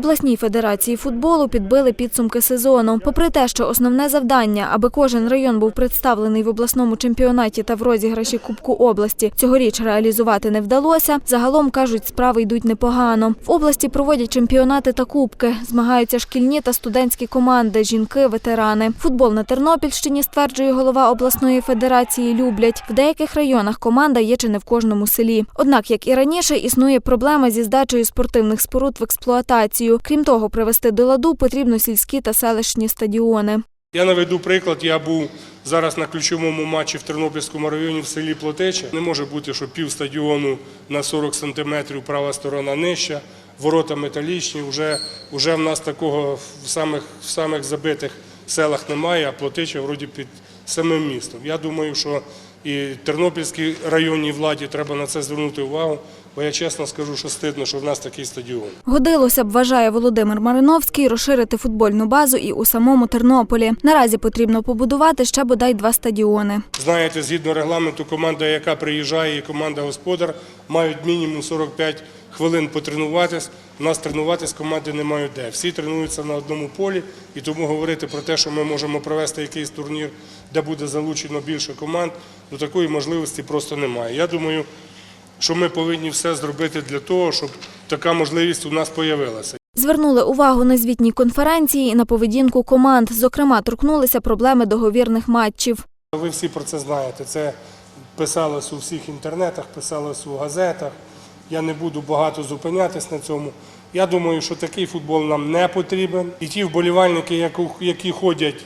обласній федерації футболу підбили підсумки сезону. Попри те, що основне завдання, аби кожен район був представлений в обласному чемпіонаті та в розіграші Кубку області, цьогоріч реалізувати не вдалося. Загалом кажуть, справи йдуть непогано. В області проводять чемпіонати та кубки. Змагаються шкільні та студентські команди, жінки, ветерани. Футбол на Тернопільщині, стверджує голова обласної федерації, люблять. В деяких районах команда є чи не в кожному селі. Однак, як і раніше, існує проблема зі здачею спортивних споруд в експлуатацію. Крім того, привести до ладу потрібно сільські та селищні стадіони. Я наведу приклад. Я був зараз на ключовому матчі в Тернопільському районі в селі Плотече. Не може бути, що пів стадіону на 40 сантиметрів права сторона нижча, ворота металічні. Уже, вже в нас такого в самих, в самих забитих селах немає, а Плотече вроді під самим містом. Я думаю, що і Тернопільській районній владі треба на це звернути увагу, бо я чесно скажу, що стидно, що в нас такий стадіон. Годилося б, вважає Володимир Мариновський, розширити футбольну базу і у самому Тернополі. Наразі потрібно побудувати ще бодай два стадіони. Знаєте, згідно регламенту, команда, яка приїжджає, і команда господар мають мінімум 45 хвилин потренуватись. У нас тренуватись команди не мають де. Всі тренуються на одному полі, і тому говорити про те, що ми можемо провести якийсь турнір, де буде залучено більше команд, до такої можливості просто немає. Я думаю, що ми повинні все зробити для того, щоб така можливість у нас з'явилася. Звернули увагу на звітній конференції і на поведінку команд. Зокрема, торкнулися проблеми договірних матчів. Ви всі про це знаєте. Це писалось у всіх інтернетах, писалось у газетах. Я не буду багато зупинятись на цьому. Я думаю, що такий футбол нам не потрібен. І ті вболівальники, які ходять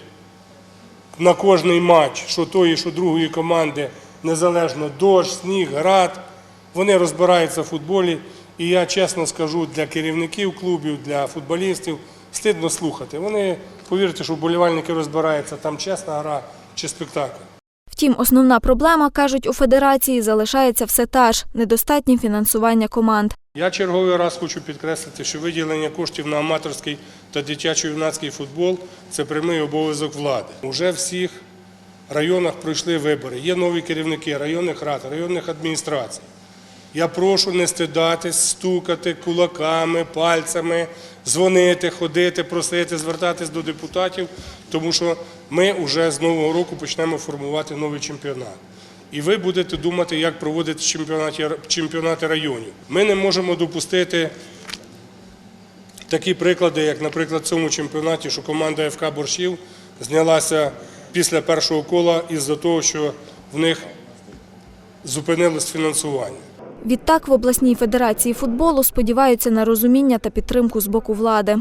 на кожний матч, що тої, що другої команди, незалежно дощ, сніг, град, вони розбираються в футболі. І я чесно скажу для керівників клубів, для футболістів, стидно слухати. Вони, повірте, що вболівальники розбираються, там чесна гра чи спектакль. Втім, основна проблема, кажуть у федерації, залишається все та ж – недостатнє фінансування команд. Я черговий раз хочу підкреслити, що виділення коштів на аматорський та дитячо-юнацький футбол це прямий обов'язок влади. Уже всіх районах пройшли вибори. Є нові керівники районних рад, районних адміністрацій. Я прошу не стидатись, стукати кулаками, пальцями, дзвонити, ходити, просити, звертатись до депутатів, тому що ми вже з нового року почнемо формувати новий чемпіонат. І ви будете думати, як проводити чемпіонати, чемпіонати районів. Ми не можемо допустити такі приклади, як, наприклад, в цьому чемпіонаті, що команда ФК Борщів знялася після першого кола із-за того, що в них зупинилось фінансування. Відтак в обласній федерації футболу сподіваються на розуміння та підтримку з боку влади.